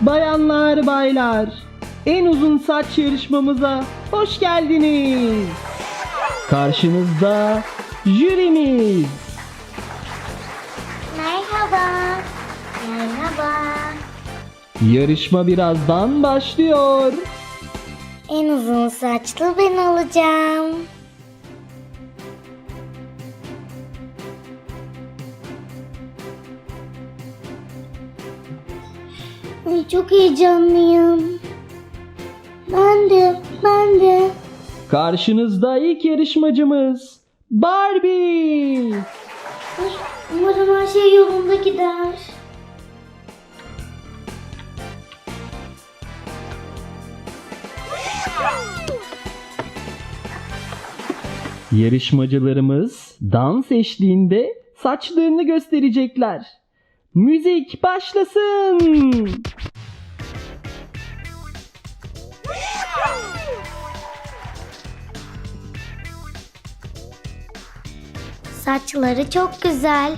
Bayanlar baylar, en uzun saç yarışmamıza hoş geldiniz. Karşınızda jürimiz. Merhaba. Merhaba. Yarışma birazdan başlıyor. En uzun saçlı ben olacağım. Ay çok heyecanlıyım. Ben de, ben de. Karşınızda ilk yarışmacımız Barbie. Ay, umarım her şey yolunda gider. Yarışmacılarımız dans eşliğinde saçlarını gösterecekler. Müzik başlasın. Saçları çok güzel.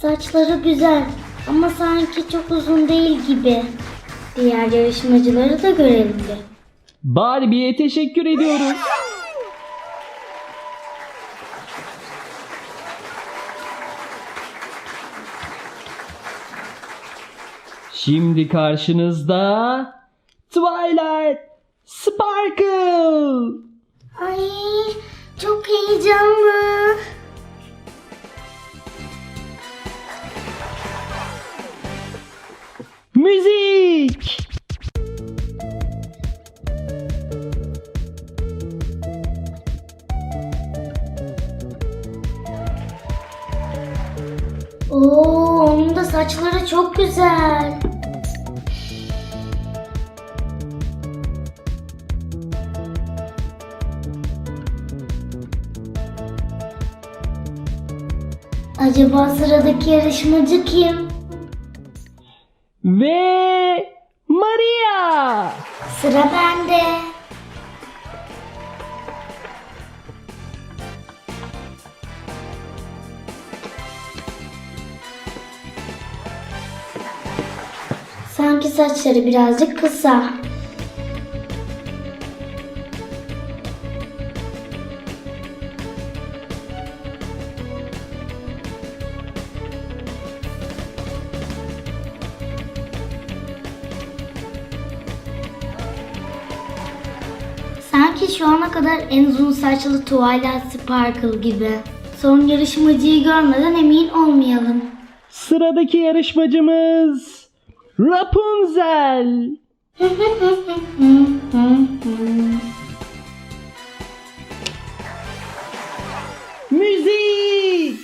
Saçları güzel ama sanki çok uzun değil gibi. Diğer yarışmacıları da görelim bir. Barbie'ye teşekkür ediyoruz. Şimdi karşınızda Twilight Sparkle. Ay çok heyecanlı. Müzik. Oo, saçları çok güzel. Acaba sıradaki yarışmacı kim? Ve Maria. Sıra bende. Saçları birazcık kısa. Sanki şu ana kadar en uzun saçlı Twilight Sparkle gibi. Son yarışmacıyı görmeden emin olmayalım. Sıradaki yarışmacımız Rapunzel. Müzik.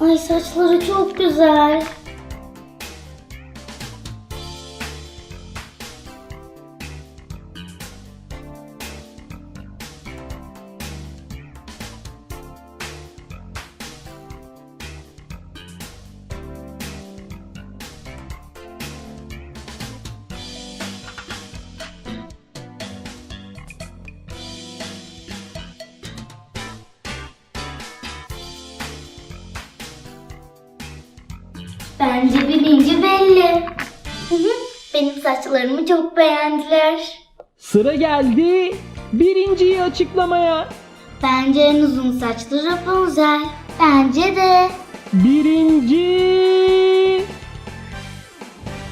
Ay saçları çok güzel. Saçlarımı çok beğendiler. Sıra geldi birinciyi açıklamaya. Bence en uzun saçlı Rapunzel. Bence de. Birinci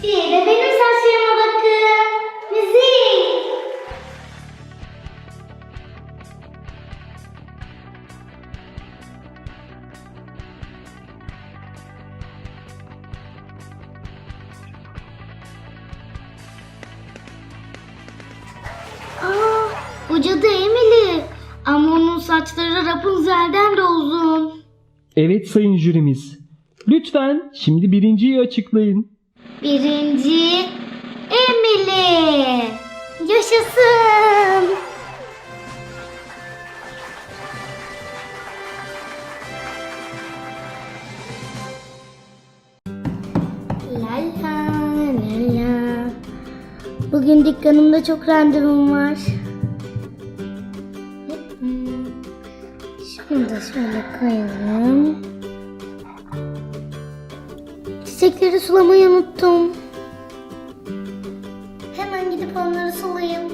Bir de benim saçlarıma bakın. Müzik. Rapunzel'den de uzun. Evet sayın jürimiz. Lütfen şimdi birinciyi açıklayın. Birinci Emily. Yaşasın. Lala, lala. Bugün dükkanımda çok randevum var. Şunu da şöyle koyalım. Çiçekleri sulamayı unuttum. Hemen gidip onları sulayayım.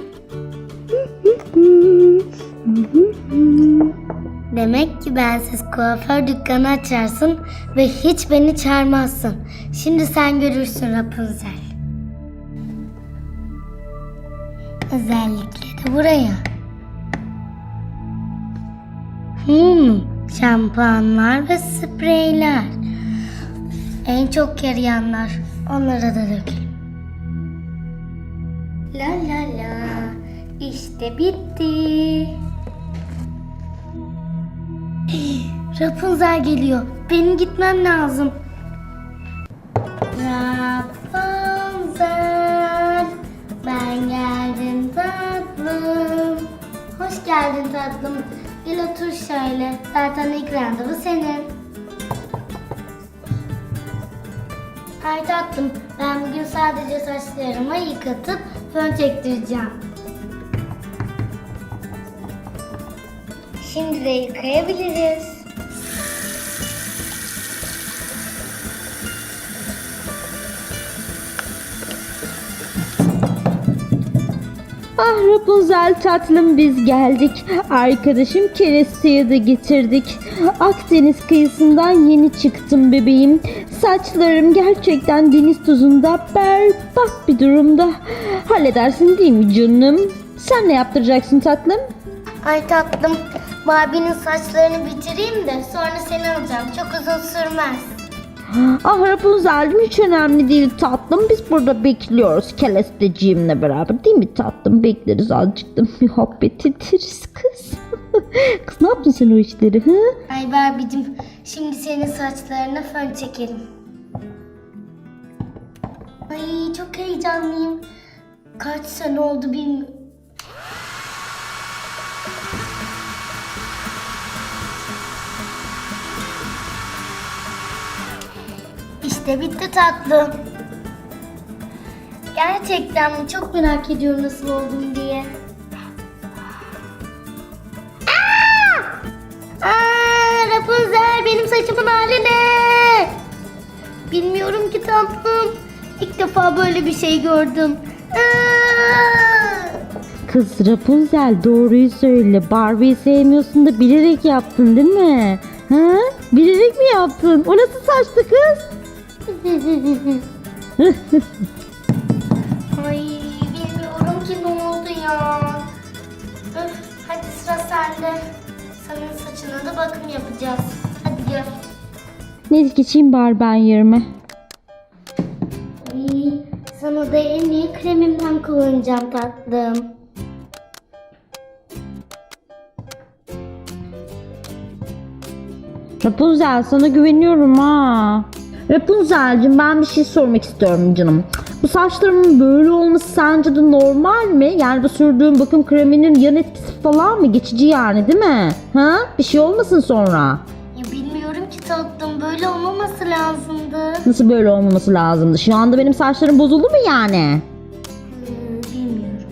Demek ki bensiz kuaför dükkanı açarsın ve hiç beni çağırmazsın. Şimdi sen görürsün Rapunzel. Özellikle de buraya. Hmm, şampuanlar ve spreyler. En çok yarayanlar. Onlara da dökelim. La la la. İşte bitti. Rapunzel geliyor. Benim gitmem lazım. Rapunzel. Ben geldim tatlım. Hoş geldin tatlım. Gel otur şöyle. Zaten ilk randevu senin. Hay tatlım. Ben bugün sadece saçlarımı yıkatıp fön çektireceğim. Şimdi de yıkayabiliriz. Ah Rapunzel tatlım biz geldik. Arkadaşım Keresta'yı da getirdik. Akdeniz kıyısından yeni çıktım bebeğim. Saçlarım gerçekten deniz tuzunda berbat bir durumda. Halledersin değil mi canım? Sen ne yaptıracaksın tatlım? Ay tatlım, Barbie'nin saçlarını bitireyim de sonra seni alacağım. Çok uzun sürmez. Ah Rapunzel'cim hiç önemli değil tatlım. Biz burada bekliyoruz Kelesteciğimle beraber. Değil mi tatlım? Bekleriz azıcık da muhabbet ederiz kız. kız ne yaptın sen o işleri? Hı? Ay Barbie'cim, şimdi senin saçlarına fön çekelim. Ay çok heyecanlıyım. Kaç sene oldu bilmiyorum. İşte bitti tatlı. Gerçekten? Çok merak ediyorum nasıl oldum diye. Aa, Rapunzel benim saçımın hali ne? Bilmiyorum ki tatlım. İlk defa böyle bir şey gördüm. Aa! Kız Rapunzel doğruyu söyle. Barbie'yi sevmiyorsun da bilerek yaptın değil mi? Ha? Bilerek mi yaptın? O nasıl saçtı kız? Ay bilmiyorum ki ne oldu ya. Öf, hadi sıra sende. Senin saçına da bakım yapacağız. Hadi gel. Neyse geçeyim bari ben yerime. Ay, sana da en iyi kremimden kullanacağım tatlım. Rapunzel sana güveniyorum ha. Rapunzel'cim ben bir şey sormak istiyorum canım. Bu saçlarımın böyle olması sence de normal mi? Yani bu sürdüğüm bakım kreminin yan etkisi falan mı? Geçici yani değil mi? Ha? Bir şey olmasın sonra. Ya bilmiyorum ki tatlım böyle olmaması lazımdı. Nasıl böyle olmaması lazımdı? Şu anda benim saçlarım bozuldu mu yani? Hmm, bilmiyorum.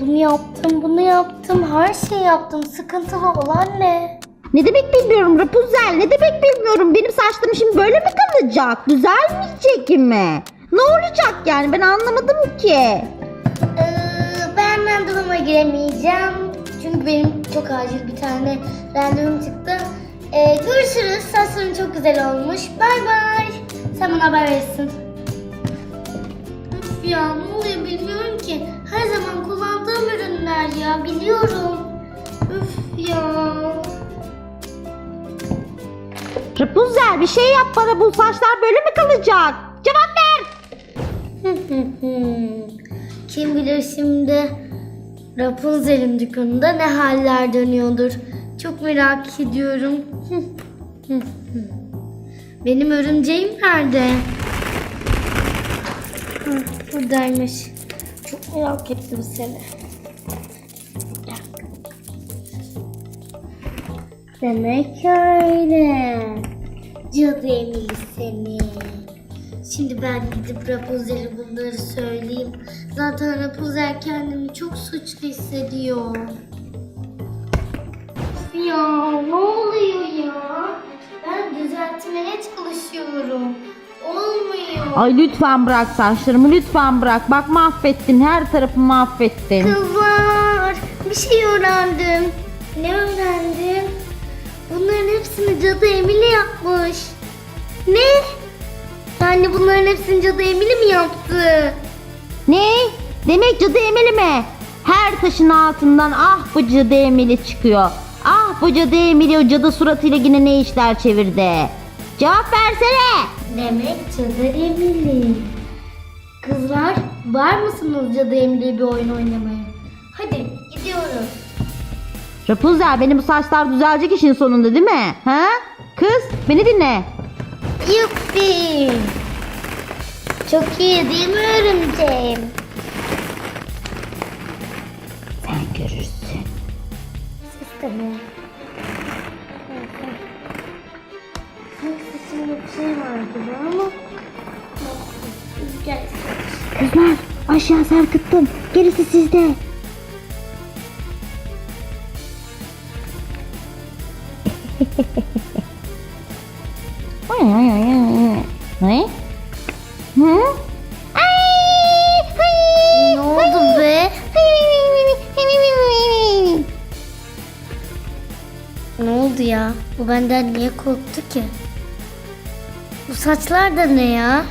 Bunu yaptım, bunu yaptım, her şeyi yaptım. Sıkıntılı olan ne? Ne demek bilmiyorum Rapunzel ne demek bilmiyorum. Benim saçlarım şimdi böyle mi kalacak? Düzelmeyecek mi? Ne olacak yani ben anlamadım ki. Ee, ben randevuma giremeyeceğim. Çünkü benim çok acil bir tane randevum çıktı. Ee, görüşürüz. Saçların çok güzel olmuş. Bay bay. Sen bana haber verirsin. Üf ya ne oluyor bilmiyorum ki. Her zaman kullandığım ürünler ya biliyorum. Üf ya. Rapunzel bir şey yap bana bu saçlar böyle mi kalacak? Cevap ver. Kim bilir şimdi Rapunzel'in dükkanında ne haller dönüyordur. Çok merak ediyorum. Benim örümceğim nerede? Buradaymış. Çok merak ettim seni. Demek öyle. Cadı Emily seni. Şimdi ben gidip Rapunzel'e bunları söyleyeyim. Zaten Rapunzel kendini çok suçlu hissediyor. Ya ne oluyor ya? Ben düzeltmeye çalışıyorum. Olmuyor. Ay lütfen bırak saçlarımı lütfen bırak. Bak mahvettin her tarafı mahvettin. Kızlar bir şey öğrendim. Ne öğrendim? Bunların hepsini cadı Emily yapmış. Ne? Yani bunların hepsini cadı Emily mi yaptı? Ne? Demek cadı emeli mi? Her taşın altından ah bu cadı emeli çıkıyor. Ah bu cadı emeli o cadı suratıyla yine ne işler çevirdi. Cevap versene. Demek cadı Emily. Kızlar var mısınız cadı Emily bir oyun oynamaya? Rapunzel benim bu saçlar düzelecek işin sonunda değil mi? Ha? Kız beni dinle. Yuppi. Çok iyi değil mi örümceğim? Sen görürsün. Bir şey var gibi ama... Gel. Kızlar aşağı sarkıttım. Gerisi sizde. Ne? Hı? Ay, ay, Ne oldu be? Ne oldu ya? Bu benden niye korktu ki? Bu saçlar da ne ya? Ya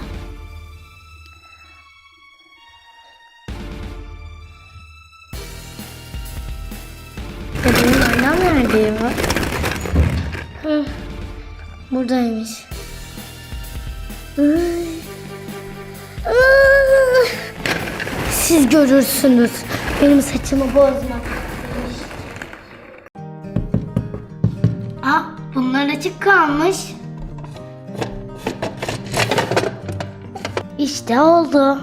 buradaymış. Ay. Ay. Siz görürsünüz. Benim saçımı bozma. Aa, bunlar açık kalmış. İşte oldu.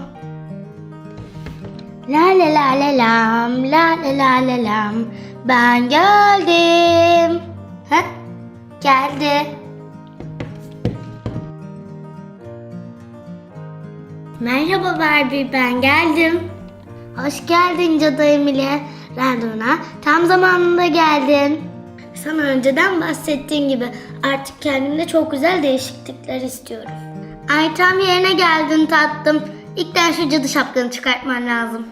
La la la la lam, la la la la lam. Ben geldim. Ha? Geldi. Merhaba Barbie, ben geldim. Hoş geldin Cadı Emile. Randevuna tam zamanında geldin. Sana önceden bahsettiğim gibi artık kendimde çok güzel değişiklikler istiyorum. Ay tam yerine geldin tatlım. İlkten şu cadı şapkanı çıkartman lazım.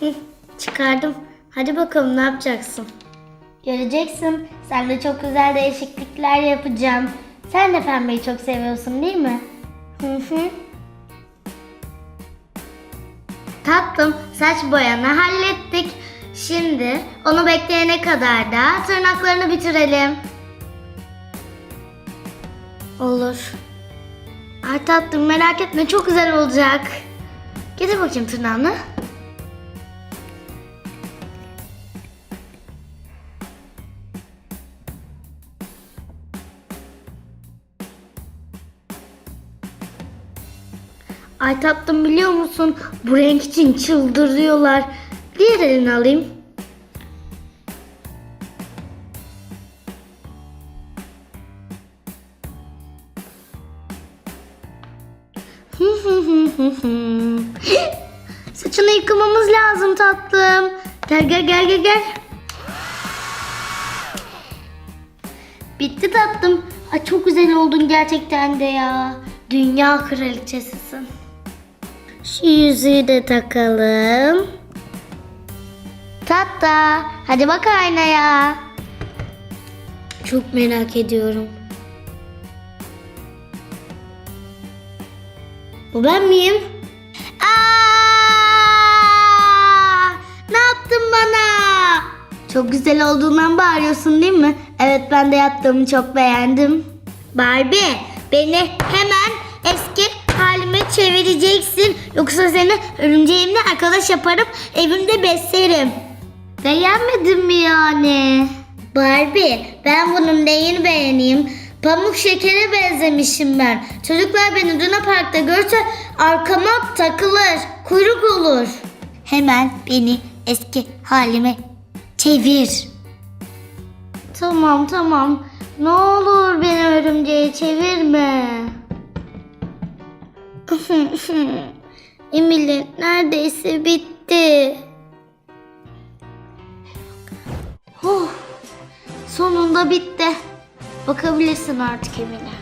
Hı, çıkardım. Hadi bakalım ne yapacaksın? Göreceksin. Sen de çok güzel değişiklikler yapacağım. Sen de pembeyi çok seviyorsun değil mi? Hı hı. Tatlım saç boyanı hallettik. Şimdi onu bekleyene kadar da tırnaklarını bitirelim. Olur. Ay tatlım merak etme çok güzel olacak. Getir bakayım tırnağını. Ay tatlım biliyor musun? Bu renk için çıldırıyorlar. Diğer elini alayım. Saçını yıkamamız lazım tatlım. Gel gel gel gel gel. Bitti tatlım. Ay çok güzel oldun gerçekten de ya. Dünya kraliçesisin. Yüzüğü de takalım. Tatta, hadi bak aynaya. Çok merak ediyorum. Bu ben miyim? Aa! Ne yaptın bana? Çok güzel olduğundan bağırıyorsun değil mi? Evet ben de yaptığımı çok beğendim. Barbie beni hemen çevireceksin. Yoksa seni örümceğimle arkadaş yaparım evimde beslerim. Beğenmedin mi yani? Barbie ben bunun neyini beğeneyim? Pamuk şekere benzemişim ben. Çocuklar beni Luna Park'ta görse arkama takılır, kuyruk olur. Hemen beni eski halime çevir. Tamam tamam. Ne olur beni örümceğe çevirme. Emily neredeyse bitti. Oh, sonunda bitti. Bakabilirsin artık Emine.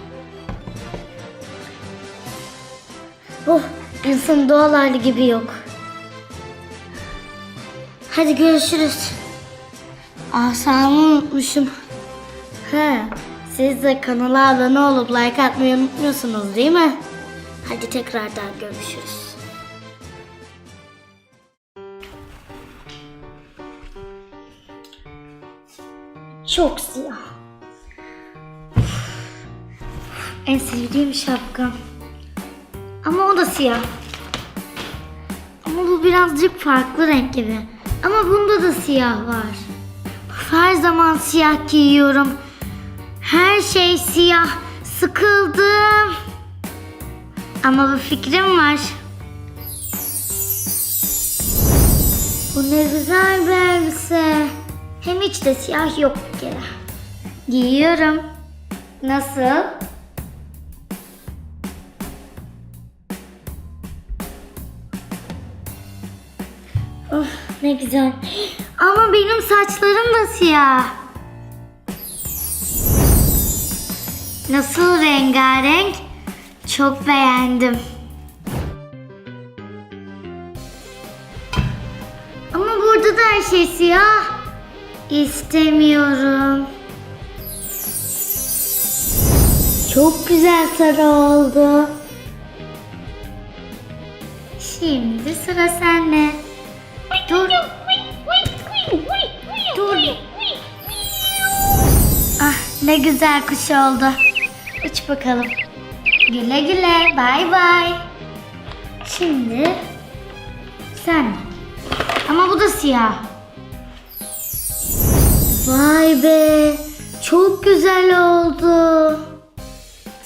Oh, insan doğal hali gibi yok. Hadi görüşürüz. Asamı unutmuşum. He, siz de kanala abone olup like atmayı unutmuyorsunuz değil mi? Hadi tekrardan görüşürüz. Çok siyah. En sevdiğim şapkam. Ama o da siyah. Ama bu birazcık farklı renk gibi. Ama bunda da siyah var. Her zaman siyah giyiyorum. Her şey siyah. Sıkıldım. Ama bir fikrim var. Bu ne güzel bir elbise. Hem hiç de siyah yok bir kere. Giyiyorum. Nasıl? Oh ne güzel. Ama benim saçlarım da siyah. Nasıl rengarenk? Çok beğendim. Ama burada da her şey siyah. İstemiyorum. Çok güzel sarı oldu. Şimdi sıra sende. Dur. Dur. Ah ne güzel kuş oldu. Uç bakalım. Güle güle. Bay bay. Şimdi sen. Ama bu da siyah. Vay be. Çok güzel oldu.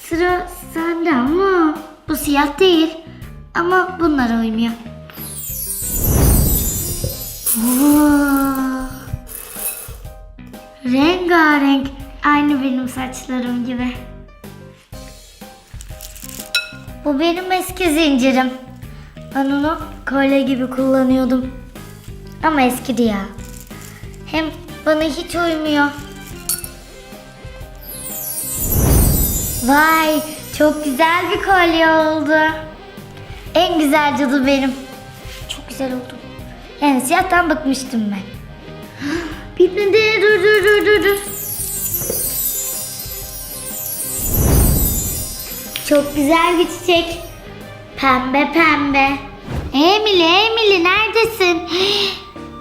Sıra sende ama bu siyah değil. Ama bunlara uymuyor. Vaa! Rengarenk. Aynı benim saçlarım gibi. Bu benim eski zincirim. Ben onu kolye gibi kullanıyordum. Ama eskidi ya. Hem bana hiç uymuyor. Vay çok güzel bir kolye oldu. En güzel cadı benim. Çok güzel oldu. Yani siyahtan bıkmıştım ben. Bitmedi. Dur dur dur dur dur. Çok güzel bir çiçek. Pembe pembe. Emily, Emily neredesin?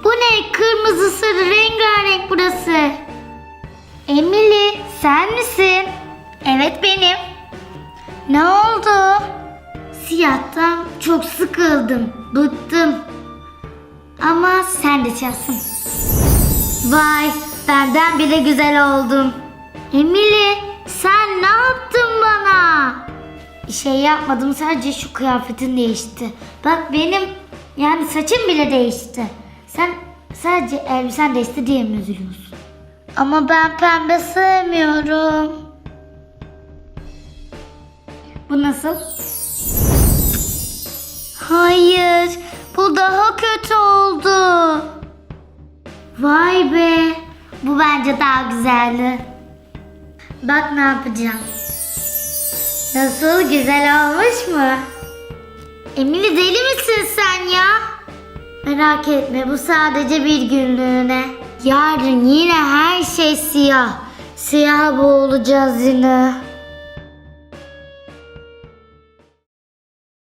Bu ne? Kırmızı sarı rengarenk burası. Emily sen misin? Evet benim. Ne oldu? Siyahtan çok sıkıldım. Bıktım. Ama sen de çalsın. Vay benden bile güzel oldun. Emily sen ne yaptın bana? Şey yapmadım sadece şu kıyafetin değişti. Bak benim yani saçım bile değişti. Sen sadece elbisen değişti diye mi üzülüyorsun? Ama ben pembe sevmiyorum. Bu nasıl? Hayır, bu daha kötü oldu. Vay be, bu bence daha güzeldi. Bak ne yapacağım. Nasıl güzel olmuş mu? Emine deli misin sen ya? Merak etme bu sadece bir günlüğüne. Yarın yine her şey siyah. Siyah boğulacağız yine.